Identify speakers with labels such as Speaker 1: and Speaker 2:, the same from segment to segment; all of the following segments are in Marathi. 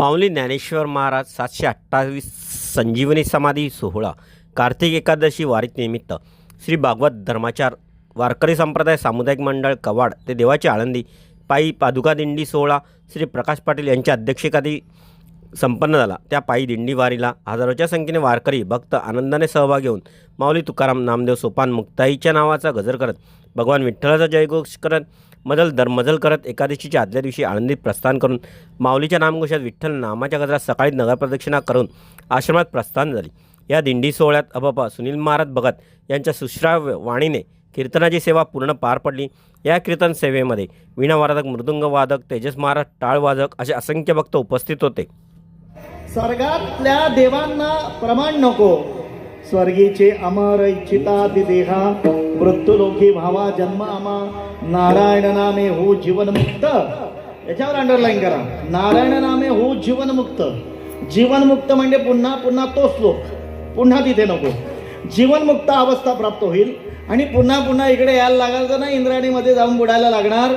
Speaker 1: माऊली ज्ञानेश्वर महाराज सातशे अठ्ठावीस संजीवनी समाधी सोहळा कार्तिक एकादशी वारीत निमित्त श्री भागवत धर्माचार वारकरी संप्रदाय सामुदायिक मंडळ कवाड ते देवाची आळंदी पायी पादुका दिंडी सोहळा श्री प्रकाश पाटील यांच्या अध्यक्षतेखाली संपन्न झाला. त्या पायी दिंडी वारीला हजारोच्या संख्येने वारकरी भक्त आनंदाने सहभाग घेऊन माऊली तुकाराम नामदेव सोपान मुक्ताईच्या नावाचा गजर करत भगवान विठ्ठलाचा जयघोष करत मजल दरमजल करत एकादशीच्या आदल्या दिवशी आळंदीत प्रस्थान करून माऊलीच्या नामघोषात विठ्ठल नामाच्या गजरात सकाळी नगरप्रदक्षिणा करून आश्रमात प्रस्थान झाली. या दिंडी सोहळ्यात अबाबा सुनील महाराज भगत यांच्या सुश्राव्य वाणीने कीर्तनाची सेवा पूर्ण पार पडली. या कीर्तन सेवेमध्ये वीणावादक मृदुंगवादक तेजस महाराज टाळवादक असे असंख्य भक्त उपस्थित होते.
Speaker 2: स्वर्गातल्या देवांना प्रमाण नको. स्वर्गीचे अमर इच्छिता देहा मृत्यूलोकी भावा जन्म आमा नारायण नामे हो जीवनमुक्त. याच्यावर अंडरलाईन करा. नारायण नामे हो जीवनमुक्त. जीवनमुक्त म्हणजे पुन्हा पुन्हा तो श्लोक. पुन्हा तिथे नको. जीवनमुक्त अवस्था प्राप्त होईल. आणि पुन्हा पुन्हा इकडे यायला लागायचं ना इंद्रायणीमध्ये जाऊन बुडायला लागणार.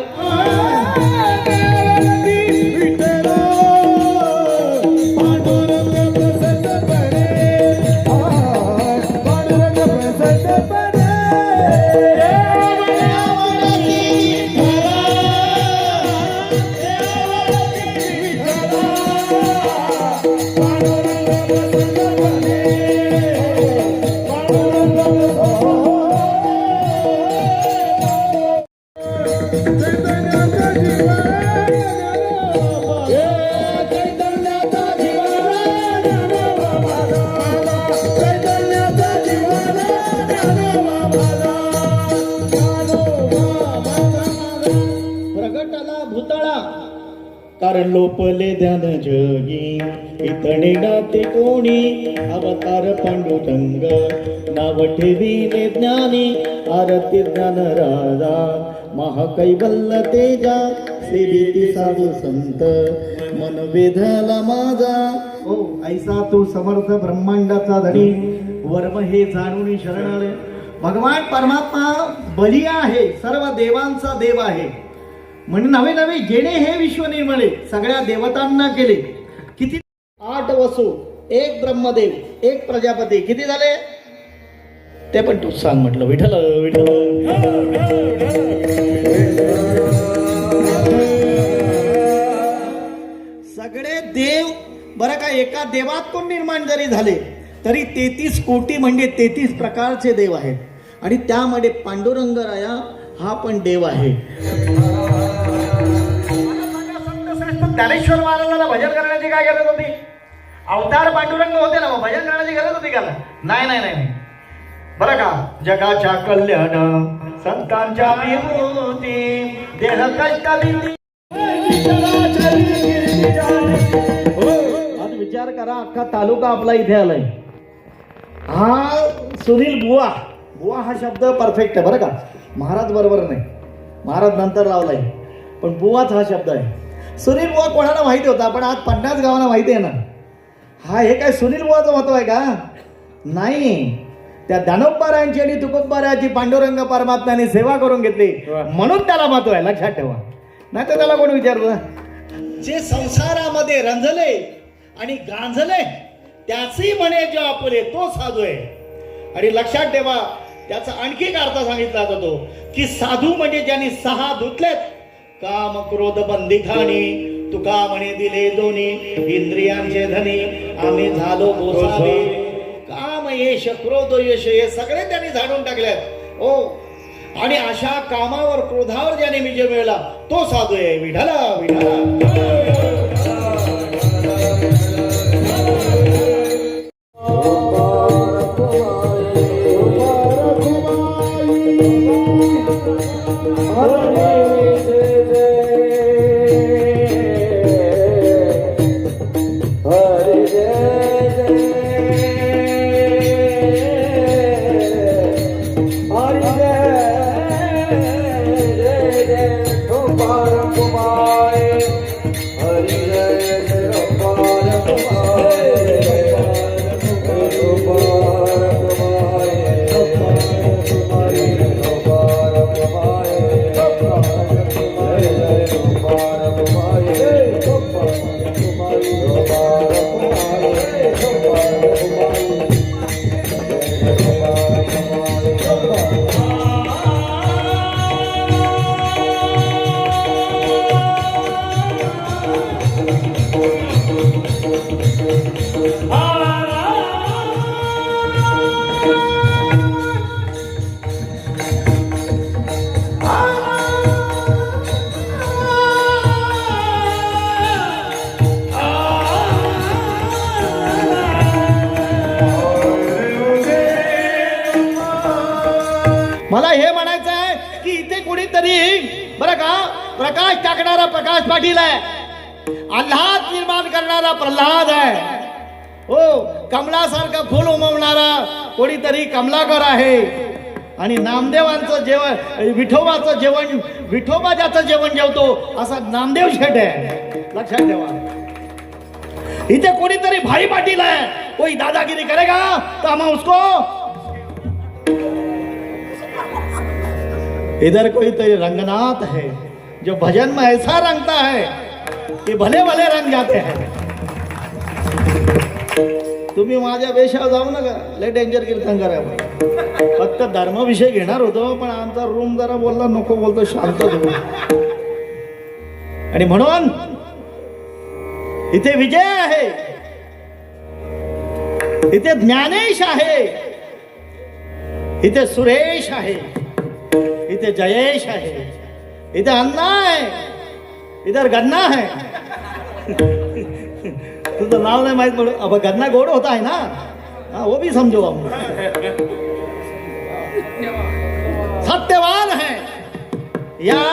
Speaker 2: कारण लोपले ध्यान जगी. इतने डाते कोणी? अवतार पांडुरंग. नाव ठेवीने ज्ञानी आरती ज्ञान राजा. महाकैवल्य तेजा सेविती साधू संत. मन वेधला माझा. ओ ऐसा तू समर्थ ब्रह्मांडाचा धनी. वर्म हे जाणून शरण भगवान परमात्मा बली आहे. सर्व देवांचा देव आहे. म्हणजे नवे नवे जेणे हे विश्व निर्मळे सगळ्या देवतांना केले किती? आठ वसू एक ब्रह्मदेव एक प्रजापती. किती झाले? ते पण तू सांग म्हटलं. विठल विठल सगळे देव बरं का एका देवातून निर्माण जरी झाले तरी तेहतीस कोटी म्हणजे तेहतीस प्रकारचे देव आहेत. आणि त्यामध्ये पांडुरंग राया हा पण देव आहे. ज्ञानेश्वर महाराजांना भजन करण्याची काय गरज होती? अवतार पांडुरंग होते ना मग भजन करण्याची गरज होती का? नाही नाही नाही बरं का? जगाच्या कल्याण संतांच्या विभूती देह कष्ट हो. आज विचार करा अख्खा तालुका आपला इथे आलाय. हा सुनील बुवा. बुवा हा शब्द परफेक्ट आहे बरं का? महाराज बरोबर नाही. महाराज नंतर लावलाय. पण बुवाच हा शब्द आहे. सुनील बुवा कोणाला माहिती होता? पण आज पन्नास गावांना माहिती आहे ना. हा हे काय सुनील बुवाचं महत्त्व आहे का? नाही. त्या दानोबारायांची आणि तुकोबारायांची पांडुरंग परमात्म्याने सेवा करून घेतली. म्हणून त्याला महत्त्व आहे. लक्षात ठेवा. नाही तर त्याला कोण विचारलं जे संसारामध्ये रंजले आणि गांजले त्याचे म्हणे जो आपले तो साधू आहे. आणि लक्षात ठेवा त्याचा आणखी एक अर्थ सांगितला जातो की साधू म्हणजे ज्यांनी सहा धुतलेत काम क्रोध बंदी खाणी तुका म्हणे दिले दोन्ही इंद्रियांचे धनी आम्ही झालो गोसावे. काम यश क्रोध यश हे सगळे त्यांनी झाडून टाकलेत. ओ आणि अशा कामावर क्रोधावर ज्याने विजय मिळला तो साधू आहे विठाला विठाला प्रकाश टाकणारा प्रकाश पाटील आहे. आल्हाद निर्माण करणारा प्रल्हाद आहे. हो कमलासारखा फुल उमवणारा कोणीतरी कमलाकर आहे. आणि नामदेवांचं जेवण विठोबाचं जेवण विठोबा ज्याचं जेवण जेवतो असा नामदेव शेठ आहे. लक्षात ठेवा. इथे कोणीतरी भाई पाटील आहे. कोई दादागिरी करेगा तो हम उसको. इधर कोई तो रंगनाथ है जो भजन में ऐसा रंगता है कि भले भले रंग जाते हैं। तुम्ही माझ्या वेशावर जाऊ नका लय डेंजर कीर्तन करा फक्त धर्मविषय घेणार होतो पण आमचा रूम जरा बोलला नको बोलतो शांत आणि म्हणून इथे विजय आहे. इथे ज्ञानेश आहे. इथे सुरेश आहे. इथे जयेश आहे. इथे अन्ना आहे इधर गन्ना है। तुझं नाव नाही माहीत म्हणून अब गन्ना गोड होता है ना। हाँ वो भी समझो हम सत्यवान है। या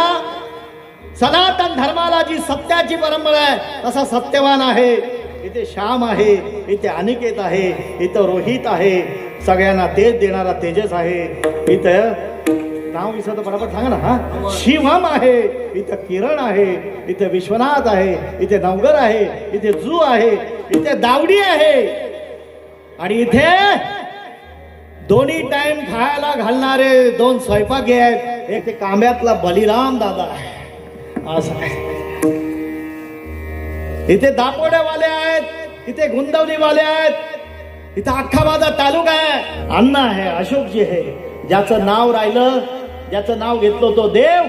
Speaker 2: सनातन धर्माला जी सत्याची परंपरा आहे तसा सत्यवान आहे। इथे श्याम आहे इथे अनिकेत आहे इथं रोहित आहे सगळ्यांना तेज देणारा तेजस आहे। इथं नाव विसरतो बरोबर सांगा ना हा? शिवम आहे इथं किरण आहे इथे विश्वनाथ आहे इथे नवगर आहे इथे जू आहे इथे दावडी आहे. आणि इथे दोन्ही टाइम खायला घालणारे दोन स्वयंपाकी आहेत. एक ते कांब्यातला बलिराम दादा आहे. असं आहे. इथे दापोड्यावाले आहेत इथे गुंदवलीवाले आहेत इथे अख्खा माझा तालुका आहे. अण्णा आहे अशोकजी आहे. ज्याचं नाव राहिलं ज्याचं नाव घेतलं तो देव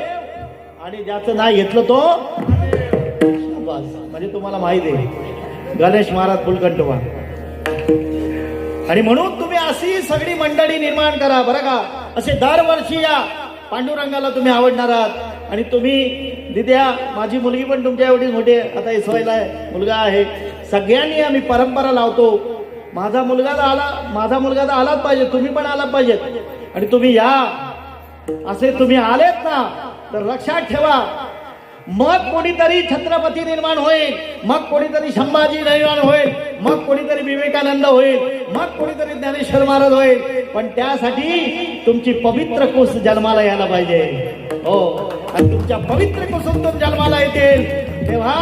Speaker 2: आणि ज्याचं नाव घेतलं तो बस म्हणजे तुम्हाला माहिती आहे गणेश महाराज फुलकंठवा आणि म्हणून तुम्ही अशी सगळी मंडळी निर्माण करा बरं का? असे दरवर्षी या पांडुरंगाला तुम्ही आवडणार आहात. आणि तुम्ही दिद्या माझी मुलगी पण तुमच्या एवढीच मोठी आहे. आता इसवायला आहे मुलगा आहे. सगळ्यांनी आम्ही परंपरा लावतो. माझा मुलगा तर आला माझा मुलगा तर आलाच पाहिजे तुम्ही पण आला पाहिजेत. आणि तुम्ही या असे तुम्ही आलेत ना तर लक्षात ठेवा. मग कोणीतरी छत्रपती निर्माण होईल मग कोणीतरी संभाजी निर्माण होईल मग कोणीतरी विवेकानंद होईल मग कोणीतरी ज्ञानेश्वर महाराज होईल. पण त्यासाठी तुमची पवित्र कोस जन्माला यायला पाहिजे. हो आणि तुमच्या पवित्र कुसुम जन्माला येतील तेव्हा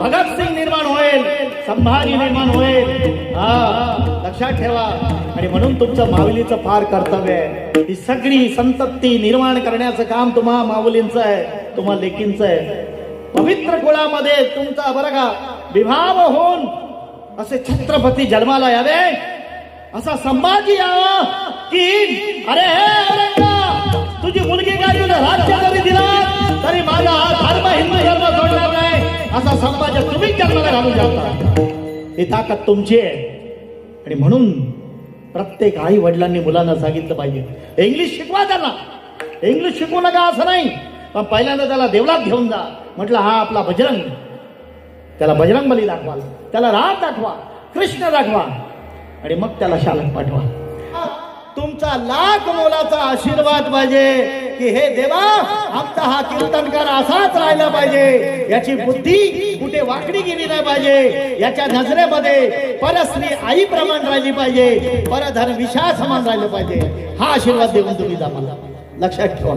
Speaker 2: भगतसिंग निर्माण होईल संभाजी निर्माण होईल. हा लक्षात ठेवा. आणि म्हणून तुमचं माऊलीचं फार कर्तव्य आहे. ही सगळी संतप्ती निर्माण करण्याचं काम तुम्हा माऊलींचं आहे तुम्हा लेकींचं आहे. पवित्र कुळामध्ये तुमचा बरं का विभाव होऊन असे छत्रपती जन्माला यावे असा संभाजी यावा. की अरे तुझी मुलगी काय तुला राज्य जरी दिला तरी माझा हा धर्म हिंदू धर्म जोडणार नाही. असा संभाजी तुम्ही जन्माला घालून शकता ही ताकद तुमची आहे. आणि म्हणून प्रत्येक आई वडिलांनी मुलांना सांगितलं पाहिजे. इंग्लिश शिकवा त्यांना. इंग्लिश शिकवू नका असं नाही. पण पहिल्यांदा त्याला देवळात घेऊन जा. म्हटलं हा आपला बजरंग. त्याला बजरंग बली दाखवा त्याला राम दाखवा कृष्ण दाखवा. आणि मग त्याला शालक पाठवा. तुमचा लाख मोलाचा आशीर्वाद पाहिजे. की हे देवा आमचा हा कीर्तनकार असाच राहिला पाहिजे. याची बुद्धी कुठे वाकडी गेली नाही पाहिजे. याच्या नजरेमध्ये परस्त्री आई प्रमाण राहिली पाहिजे. परधन विषा समान राहिलं पाहिजे. हा आशीर्वाद देऊन तुम्ही जा मला. लक्षात ठेवा.